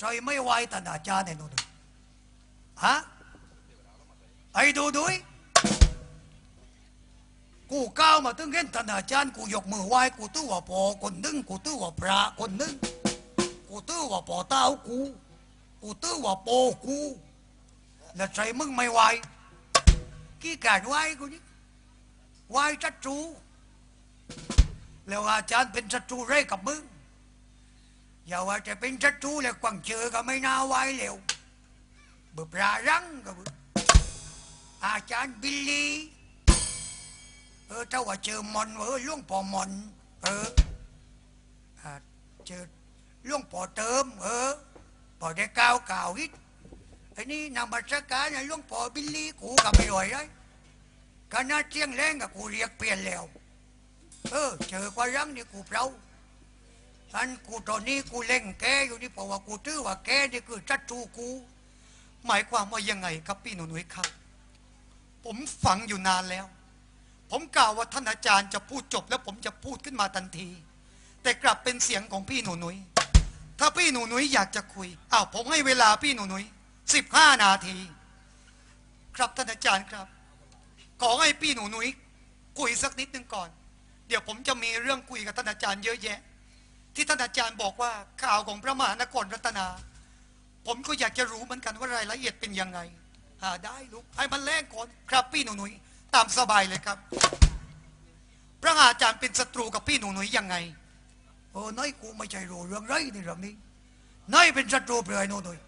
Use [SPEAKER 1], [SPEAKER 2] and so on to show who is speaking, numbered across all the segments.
[SPEAKER 1] ใจไม่ไหวท่านอาจารย์เนี่ยนู่นฮะไอ้ดูดุยกูก้าวมาถึงเห็นท่านอาจารย์กูยกมือไหว้กูตื้อว่าพอคนหนึงกูตื้อว่าพระคนหนึงกูตื้อว่าพอเต้ากูกูตื้อว่าโปกูแล้วใจมึงไม่ไหวกี่การไหวกูนี่ไหวจัดจูแล้วอาจารย์เป็นศัตรูเร่กับมึง อย่าว่าจะเป็นศัตรูแล้วกวางเจอก็ไม่น่าไหวแล้วบื่อปลารังก็บึอาจารย์บิลลี่เออถ้าว่าเจอมอนเออล่วงปอมอนเออเจอล่วงปอเติม เออปอได้ก้าวก่าวฮิตไอ้นี่นำมาสการนะล่วงปอบิลลี่กูก็ไม่รวยเลยคณะเจียงแรงกับกูเรียกเปลี่ยนแล้ว เออ เจอกว่ารังนี่กูเปล่า อันกูตอนนี้กูเล่งแกอยู่นี่เพราะว่ากูถือว่าแกนี่คือจัตรูกู
[SPEAKER 2] หมายความว่ายังไงครับพี่หนูนุ้ยครับ ผมฟังอยู่นานแล้ว ผมกล่าวว่าท่านอาจารย์จะพูดจบ แล้วผมจะพูดขึ้นมาทันที แต่กลับเป็นเสียงของพี่หนูนุ้ยถ้าพี่หนูนุ้ยอยากจะคุยอ้าวผมให้เวลาพี่หนูนุ้ยสิบห้านาที ครับท่านอาจารย์ครับ ขอให้พี่หนูนุ้ยคุยสักนิดหนึ่งก่อน เดี๋ยวผมจะมีเรื่องคุยกับท่านอาจารย์เยอะแยะ ที่ท่านอาจารย์บอกว่าข่าวของพระมหานครรัตนา ผมก็อยากจะรู้เหมือนกันว่ารายละเอียดเป็นยังไง หาได้ลูกให้มันแรงก่อนครับพี่หนูหนุยตามสบายเลยครับ พระอาจารย์เป็นศัตรูกับพี่หนูหนุยยังไง
[SPEAKER 1] เออน้อยกูไม่ใช่รู้เรื่องไรในเรื่องนี้น้อยเป็นศัตรูเปลือยโน่นเลย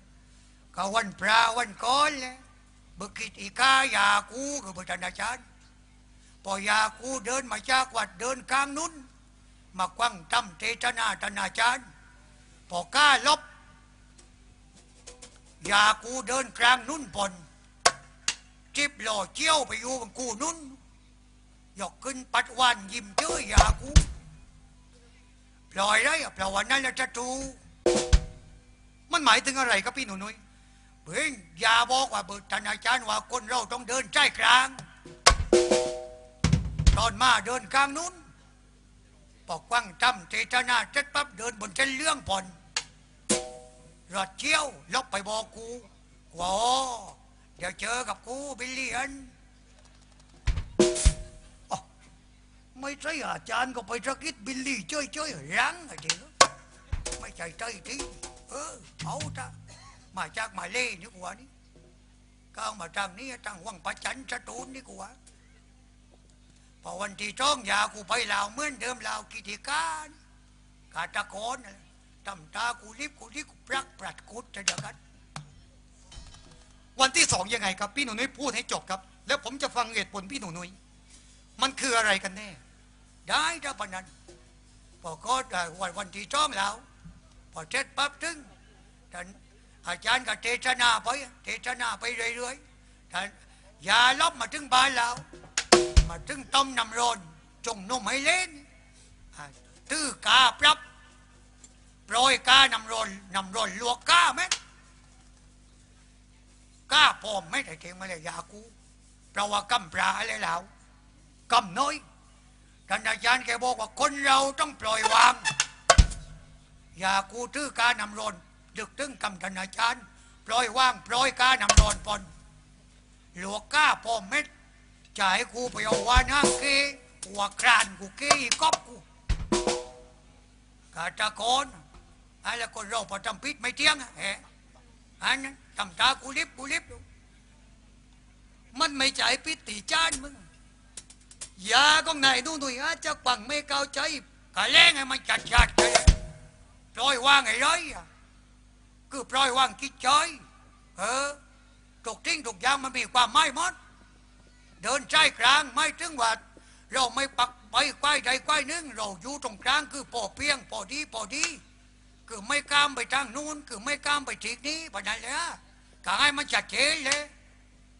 [SPEAKER 1] ก็วันพระวันก่อนเลยบึกคิดอีกายากูคือบุตรอาจารย์พอยากูเดินมาจากวัดเดินกลางนู้น มาควังตั้มเทศนาธนาจารย์พอกล้าลบยากูเดินกลางนู้นปนจิบหล่อเจียวไปอยู่กับกูนู้นยกขึ้นปัดวันยิ้มเจอยากูปล่อยได้อะเพราะวันนั้นแหละจะตู
[SPEAKER 2] มันหมายถึงอะไรครับพี่หนูหนุย
[SPEAKER 1] เพื่อนอย่าบอกว่าเบิดธนาจารย์ว่าคนเราต้องเดินใจกลาง ตอนมาเดินกลางนู้น ปอกกว้างจำเจตนาเจ็ดปั๊บเดินบนเส้นเรื่องผ่อนรถเชี่ยวลบไปบอกกูว่าอ๋อเดี๋ยวเจอกับกูบิลเลียนอ๋อไม่ใช่อาจารย์ก็ไปสะกิดบิลลี่ช่วยช่วยๆรังอะเดียวไม่ใช่ใจที่เออเอาจ้ะมาจากมาเล่นี่กูว่านี่ก้าวมาทางนี้ทางวังประจันสตูนนี่กูว่า พอวันที่จ้องยากูไปลาวเหมือนเดิมลาวกิติการกาตะโกนตำตากูรีบกูรีบกูปรักปรัดกุดจะเดียวกัน
[SPEAKER 2] วันที่สองยังไงครับ พี่หนูนุ้ยพูดให้จบครับ แล้วผมจะฟังเหตุผลพี่หนูนุ้ยมันคืออะไรกันแน่
[SPEAKER 1] ได้ถ้าปานนั้นพอก็ได้วันวันที่จ้องแล้วพอเสร็จปั๊บถึงท่านอาจารย์ก็เทศนาไปเทศนาไปเรื่อยๆท่านยาลบมาถึงบ้านแล้ว มาถึงต้มน้ำร้อนจงนมให้เล่นตื้อกาปรับโปรยกาน้ำร้อนน้ำร้อนลวกกาไหมกาพอมไม่แต่เทงมาเลยยากูเพราะว่ากำปลาอะไรแล้วกำน้อยท่านอาจารย์แกบอกว่าคนเราต้องปล่อยวางอย่ากูถือกานำร้อนดึกตึงกำท่านอาจารย์ปล่อยวางปล่อยกานำร้อนปนหลวกก้าพอเม็ด จะให้กูไปเอาวานห้างเกหัวครานกูเกอีกอบกูกาตะโกนอะไรคนเราพอทำพิษไม่เที่ยงอะแหะอันนั้นทำตากูลิบกูลิบมันไม่ใจพิษตีจานมึงยาของนายนู่นหนุ่ยอาจจะกวังไม่เข้าใจกะแรงให้มันจัดจัดเลยปล่อยว่างไอ้ร้อยคือปล่อยว่างคิดใจเออถูกทิ้งถูกยางมันมีความไม่หมด เดินใจกลางไม่ถึงว่าเราไม่ปักไปควายใดควายหนึ่งเราอยู่ตรงกลางคือพอเพียงพอดีพอดี คือไม่ข้ามไปทางนู้นคือไม่ข้ามไปทีนี้ปะนั้นเลยอะกให้มันจัดเจนเลย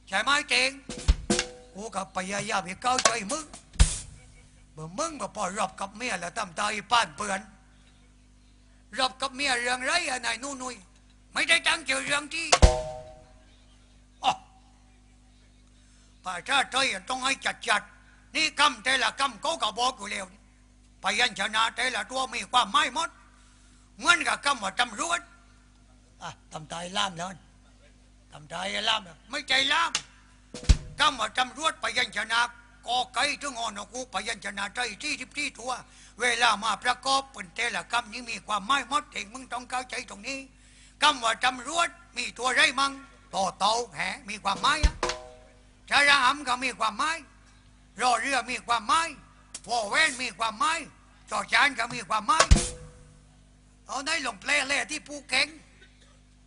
[SPEAKER 1] ใช่ไหมเจงกูกับพยายามให้เข้าใจมึงเมื่อมึงมาพอรบกับเมียแล้วทำตาอีป้านเปื่อนรบกับเมียเรื่องไรอะนายนู่นนุยไม่ได้ตั้งใจเรื่องที่ ป่าชาไทยต้องให้จัดจัดนี่คำแต่ละคำเขาก็บอกอยู่แล้วพยัญชนะแต่ละตัวมีความหมายหมดเหมือนกับคำว่าตำรวจอะทำตายล่ามแล้วทำตายล่ามไม่ใจล่ามก็มาตำรวจไปยัญชนะกอไก่ถึงอนกูไปยัญชนะใจที่ทิบที่ตัว เวลามาประกอบเป็นแต่ละคำนี้มีความหมายหมดเองมึงต้องเข้าใจตรงนี้คำว่าตำรวจมีตัวไรมั่งต่อเตาแหมีความหมายอะ ชายหำก็มีความหมายรอเรือมีความหมายวอแวนมีความหมายจอจานก็มีความหมายเอาได้ลงเพลงเลยที่ผู้เก่ง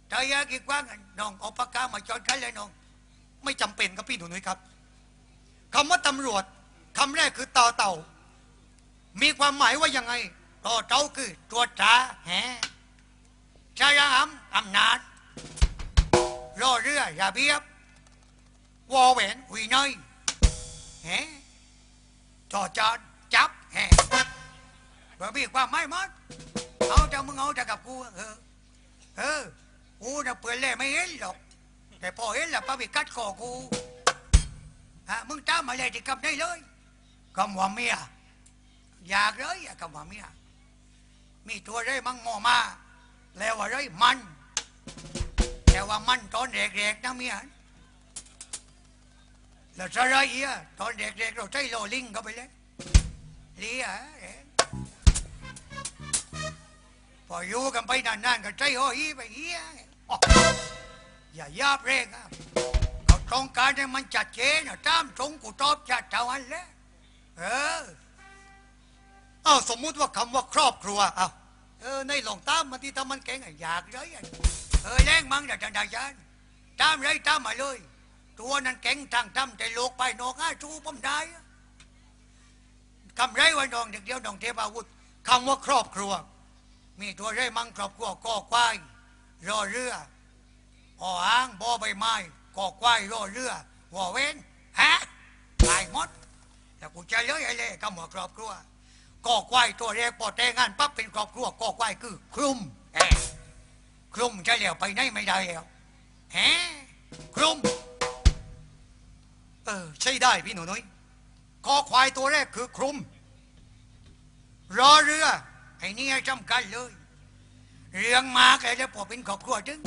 [SPEAKER 1] ใจยากี่กว้างน้องเอาปากกามาจอดกันเลยน้อง
[SPEAKER 2] ไม่จำเป็นครับพี่หนูนุ้ยครับคำว่าตำรวจคำแรกคือต่อเต่า มีความหมายว่ายังไง
[SPEAKER 1] ต่อเต้าคือตัวจตาแหชายหำอำนาจรอเรือระเบียบ วอแหวนวินัยแหจอจานจับแหบ่มีความหมายหมดเอาจะมึงเอาจะกับกูเออเออกูน่ะเปิดเล่ไม่เห็นหรอก แต่พอเห็นแล้วป้าไปกัดคอกูฮะมึงตามมาเลยที่คำได้เลยคำว่าเมียอยากเลยอะคำว่าเมียมีตัวไรมั่งงอมา แล้วว่าไรมัน แต่ว่ามันตอนเด็กๆนะเมีย แล้วจะไรอะตอนเด็กๆเราใช้โลลิงเข้าไปเลยเลียเอ๊ะพออยู่กันไปนานๆก็ใจโอ้ยไปเฮียอย่ายับเร่งอะเขาต้องการให้มันจัดเจนะตามตรงกูตอบจัดเท่านั้นแหละเออเอ้า
[SPEAKER 2] สมมุติว่าคำว่าครอบครัวเอ้าเออในหลงตามมาที่ทำมันเก่งอ
[SPEAKER 1] ยากเลยเออแรงมั้งแต่ทางดาจานตามไรตามมาเลย ตัวนั้นเก่งทางทำแต่โลกไปนอกอ้าชูผมได้คำไรวันนองเด็กเดียวน้องเทพอาวุธ
[SPEAKER 2] คำว่าครอบครัว
[SPEAKER 1] มีตัวไรมังครอบครัวก่อควายรอเรือออ่างบ่อใบไม้ก่อควายรอเรือหัวเว้นฮะตายหมดแต่กูจะเลยไอ้เล่คำว่าครอบครัวก่อควายตัวแรกพอแต่งงานปั๊บเป็นครอบครัวก่อควายคือคลุมเอ้คลุมจะเหลียวไปไหนไม่ได้แล้วแฮะคลุม
[SPEAKER 2] เออใช่ได้พี่หนูนุ้ยคอควายตัวแรกคือคลุม
[SPEAKER 1] รอเรือไอ้นี่จำกันเลย เรื่องมากเลยแล้วพอเป็นครอบครัวถึง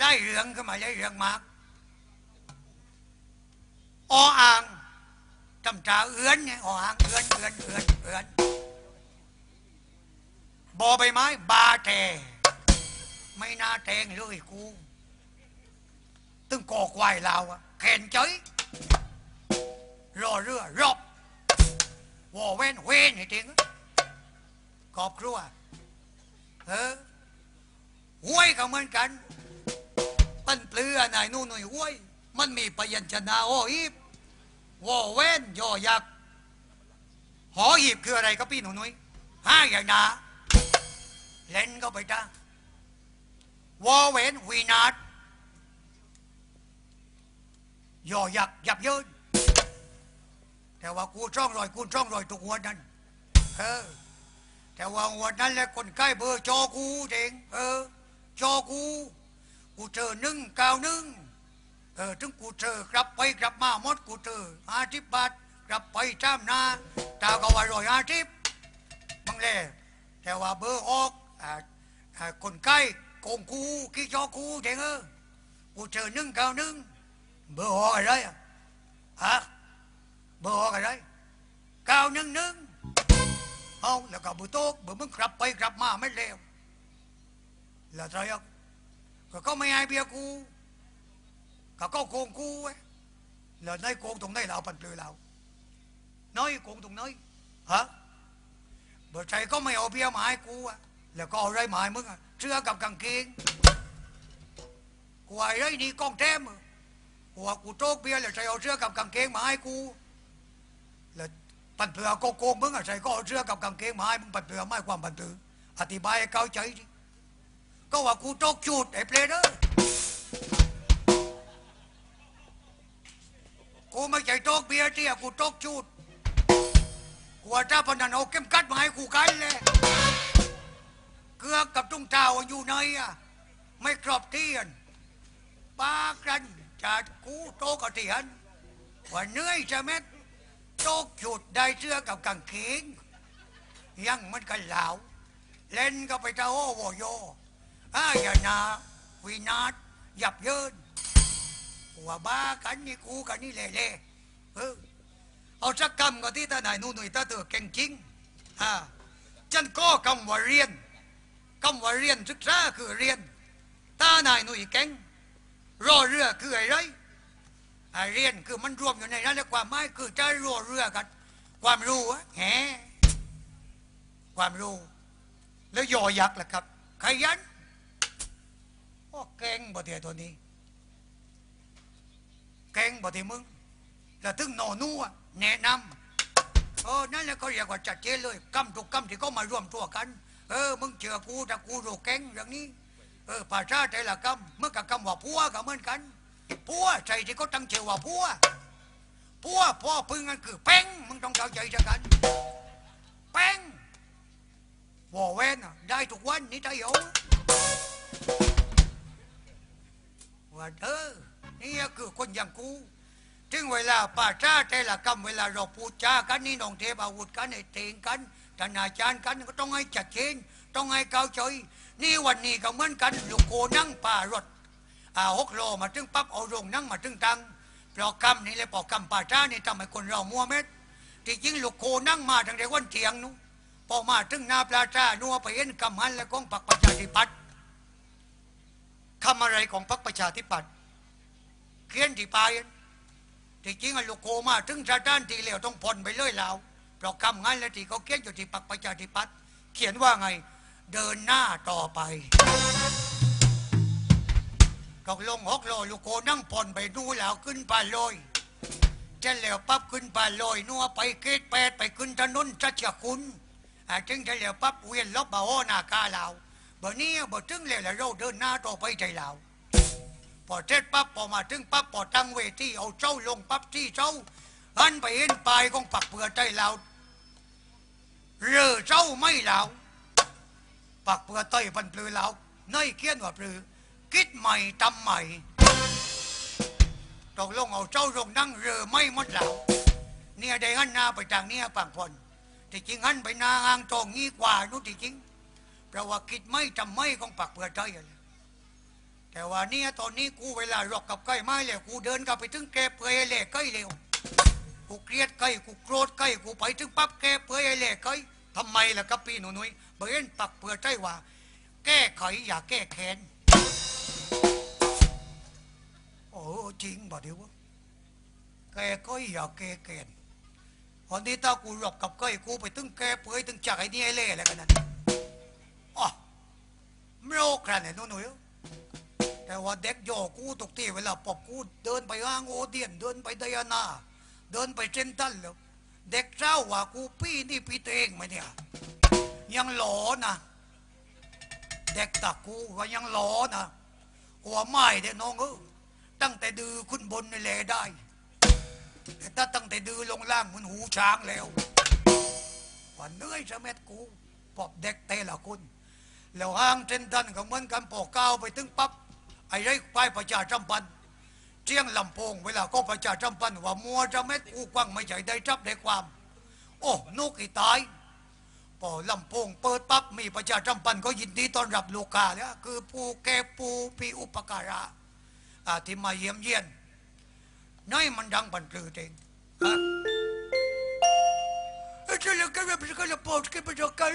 [SPEAKER 1] ได้เรื่องขึ้นมาได้เรื่องมากออ่างตำตาเอื้อนไงออ่างเอื้อนเอื้อนเอื้อนเอื้อนบอใบไม้บาแต่ไม่น่าแทงเลยกู ตึงก่อควายเราอะแขนเจยรอเรือรอบวอเว้นเว้นให้จริงครอบครัวเออห้วยก็เหมือนกัน
[SPEAKER 2] ปั้นเปลือนายนู่นหน่อยห้วย มันมีพยัญชนะโออีบวอเว้นย่อยักษ์หอหีบคืออะไรครับพี่หนูนุ้ย
[SPEAKER 1] ห้าอย่างนาเล่นก็ไปจ้าวอเว้นวีนาด ยอยักยับเยินแต่ว่ากูช่องรอยกูช่องรอยทุกหัวนั้นเออแต่ว่าหัวนั้นแหละคนใกล้เบอร์จอกูเองเออจอกู กูเจอหนึ่งเก้าหนึ่งเออถึงกูเจอกลับไปกลับมาหมดกูเจอห้าสิบบาทกลับไปจ้ามนาตาก็ว่ารอยห้าสิบมึงเลยแต่ว่าเบอร์ออกอ่าคนใกล้โกงกูขี้จอกูเองเออกูเจอหนึ่งเก้าหนึ่ง เบอร์ออกอะไรอะฮะเบอร์ออกอะไรเก้าหนึ่งหนึ่งเอาแล้วก็บอร์โต๊ะเบอร์มึงกลับไปกลับมาไม่เลวแล้วอะไรอะก็เขาไม่ให้เบียกูก็เขาโกงกูเว้ยแล้วนายโกงตรงไหนเราปันเปลือยเราน้อยโกงตรงไหนฮะเบอร์ใจก็ไม่เอาเบียมาให้กูอะแล้วก็เอาอะไรมาให้มึงอะเสื้อกับกางเกงกูไอ้ไรนี่กองแท้ม ว่ากูโต๊กเบียร์แล้วใจเอาเสื้อกับกางเกงมาให้กูแล้วปันเปลือยก็โกงมึงอะใจก็เอาเสื้อกับกางเกงมาให้มึงปันเปลือไม่ความปันเปลืออธิบายให้เข้าใจดิก็ว่ากูโตกจูดไอ้เปรตเด้อกูไม่ใช่โตกเบียร์เตี้ยกูโตกจูดกูว่าถ้าพนันเอาเข้มกัดมาให้กูกันเลยเกือกับตุ้งเท้าอยู่ไหนอะไม่ครอบเทียนปากัน จัดกูโตกระเทียนว่าเหนื่อยใช่ไหมโตกจูดได้เสื้อกับกางเกงยังมันกันเหลาเล่นก็ไปเจ้าโอโวโยอาอย่านาวินาศหยับเยินหัวบ้ากันนี่กูกันนี่เล่เล่เออเอาสักคำก็ที่ตาไหนนู่นหนุ่ยตาเถอเก่งจริงอ่าฉันก็คำว่าเรียนคำว่าเรียนศึกษาคือเรียนตาไหนนุ่ยเก่ง รอเรือคืออะไรอ่าเรียนคือมันรวมอยู่ในนั้นแล้วความหมายคือจะรอเรือกัน ความรู้อะแหความรู้
[SPEAKER 2] แล้วยอยักษ์ล่ะครับ
[SPEAKER 1] ขยันโอ้เก่งบ่เทียตัวนี้เก่งบ่ที่มึงแล้วถึงโนนัวแนะนำเออนั่นแหละก็เรียกว่าจัดเจนเลยกำทุกกำที่เขามารวมตัวกัน เออ มึงเจอกูถ้ากูรู้เก่งอย่างนี้ ออภาษาแต่ละกำเมื่อกับกำว่าพัวก็เหมือนกันพัวใจที่เขาตั้งชื่อว่าพัวพัวพ่อพึ่งนั่นคือเป้งมึงต้องเข้าใจจะกันเป้งวอเวนอะได้ทุกวันนี่ได้เหรอว่าเออนี่คือคนอย่างกูถึงเวลาป่าจ้าแต่ละกรรมเวลาเราพูดจากันนี่น้องเทพอาวุธกันไอ้เตงกันธนาจารย์กันก็ต้องให้จัดเจนต้องให้เกาใจ นี่วันนี้ก็เหมือนกันลูกโกนั่งป่ารถอ่าหกโลมาถึงปั๊บเอาโรงนั่งมาถึงตังเพราะกรรมนี่เลยปอกกรรมป่าจ้านี่ทำให้คนเรามัวเม็ดที่จริงลูกโกนั่งมาตั้งแต่วันเทียงนู้นพอมาถึงหนาปลาจ้านัวไปเห็นกำหันและกองปักประชาธิปัตย์
[SPEAKER 2] คำอะไรของพรรคประชาธิปัตย์
[SPEAKER 1] เขียนที่ปลายที่จริงอะลูกโกมาถึงสถานทีเหลวต้องผ่นไปเลยแล้วเพราะกำงั้นแล้วที่เขาเขียนอยู่ที่ปักประชาธิปัตย์เขียนว่าไง เดินหน้าต่อไปตกลงหกโลลูกโกนั่งผ่อนไปดูแล้วขึ้นไปลอยเจะแล้วปั๊บขึ้นไปลอยนัวไปเกตแปดไปขึ้นถนนจัชคุณถึงจะแล้วปั๊บเวียนลบบาโอหนากาเราบ่นี้บ่ถึงแล้วแล้วเราเดินหน้าต่อไปใจเราพอเสร็จปั๊บพอมาถึงปั๊บพอตั้งเวทีเอาเจ้าลงปั๊บที่เจ้าหันไปเห็นปลายของปักเปลือใจเราเรือเจ้าไม่เหลา ปักเปลือเต้ยพันปลือเหลาในเขียนว่าปลือ คิดใหม่ทำใหม่ตกลงเอาเจ้าลงนั่งเรือไม่หมดเหลาเนี่ยได้หันหน้าไปทางเนี้ยปังพลที่จริงหันไปนาอ่างตรงงี้กว่านู้นที่จริงเพราะว่าคิดไม่ทำไม่ของปักเปลือเต้ยอะไรแต่ว่าเนี่ยตอนนี้กูเวลาหลอกกับใกล้ไม้เลยกูเดินกลับไปถึงแกเปื่อยเล่ใกล้เร็วกูเกลียดใกล้กูโกรธใกล้กูไปถึงปั๊บแกเปื่อยเล่ใกล้
[SPEAKER 2] ทำไมล่ะครับพี่หนูนุ้ย
[SPEAKER 1] เบนปักเปลือกใจว่า แก้ไขอย่าแก้แค้น โอ้จริงบ่เดี๋ยวแก้ไขอย่าแก้แค้นวันนี้ถ้ากูหลอกกับใกล้กูไปถึงแกเปื่อยถึงจักไอ้นี่ไอ้เล่อะไรกันนั่นอ๋อไม่รู้ใครเนี่ยหนู่นๆแต่ว่าเด็กโยกูตกที่เวลาปอบกูเดินไปห้างโอเดียนเดินไปไดอานา เดินไปเซนตันแล้ว เด็กเจ้าว่ากูพี่นี่พี่ตัวเองไหมเนี่ย ยังหลอนะ เด็กตะกูว่ายังหลอนะหัวไม่เด้น้องเออตั้งแต่ดื้อขึ้นบนนี่แหละได้ แต่ถ้าตั้งแต่ดื้อลงล่างมันหูช้างแล้วว่าเหนื่อยจะเม็ดกูปอบเด็กเตละคนแล้วห้างเซนตันก็เหมือนกันปอกก้าวไปถึงปั๊บไอ้ไรไปประชาจำปัน จียงลำโพงเวลาก็ประชาจำปันว่ามัวจะเม็ดกูกว้างไม่ใช่ได้จับได้ความ โอ้นกอีตายพอลำโพงเปิดปั๊บมีประชาจำปันก็ยินดีต้อนรับลูกค้าแล้วคือผู้แก่ผู้ปีอุปการะที่มาเยี่ยมเยียนน้อยมันดังบันปลือเองครับเอ้ยจะเรียกกันว่าเป็นกันละปอดกันเป็นกัน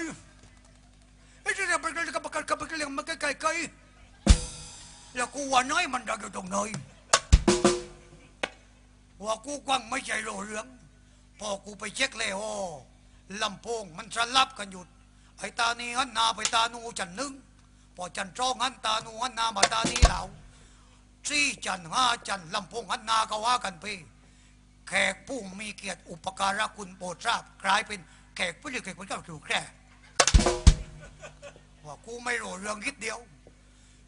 [SPEAKER 1] ไอ้เจ้าเป็นกันกับกันกับกันมันก็ไกลไกลแล้วกูว่าน้อยมันดังอยู่ตรงไหนว่ากูกว้างไม่ใช่โลเรืองพอกูไปเช็คเลยโอลำโพงมันสลับกันอยู่ไอ้ตานี้หันหน้าไปตานูจันนึ่งพอจันทร์จ้องหันตานูหันหน้ามาตานี้แล้วสี่จันห้าจันลำโพงหันหน้าก็ว่ากันไปแขกผู้มีเกียรติอุปการะคุณโปรดทราบกลายเป็นแขกผู้เรียกแขกผู้เจ้าถูกแค่ว่ากูไม่รู้เรื่องคิดเดียว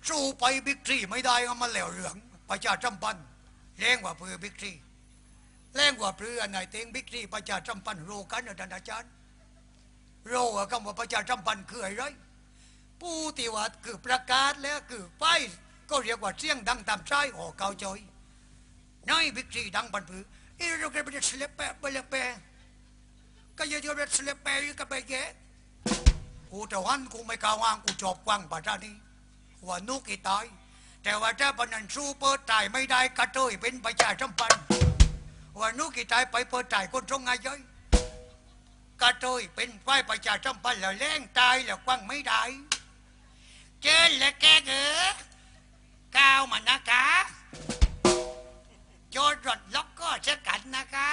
[SPEAKER 1] สู้ไปบิ๊กทรีไม่ได้ก็มาแล้วเรื่องประชาจำปันแรงกว่าเพื่อบิ๊กทรี แรงกว่าเพื่อนไหนเต็งบิ๊กทรีประชาจำปันโรกันอาจารย์อาจารย์โรอะคำว่าประชาจำปันคืออะไรผู้ที่ว่าคือประกาศแล้วคือไปก็เรียกว่าเสียงดังตามใจออกเกาจอยน้อยบิ๊กทรีดังปันผือเออเราแกเป็นสเลปแปะไปเลยแปะก็เยอะเป็นสเลปแปะอยู่กับไปแกกูจะวันกูไม่กล้าวางกูจอบกว้างป่าจ้านี้ว่านุกอีตายแต่ว่าถ้าปนันสู้เปิดตายไม่ได้กระเทยเป็นประชาสัมพันธ์ ว่านู้กี่ตายไปเปิดจ่ายคนตรงไงย้อยกระเทยเป็นฝ่ายประชาชนพันแล้วแรงตายแล้วกว้างไม่ได้เจอและแกเกอก้าวมันนะคะโจรดล็อกก็เช่นกันนะคะ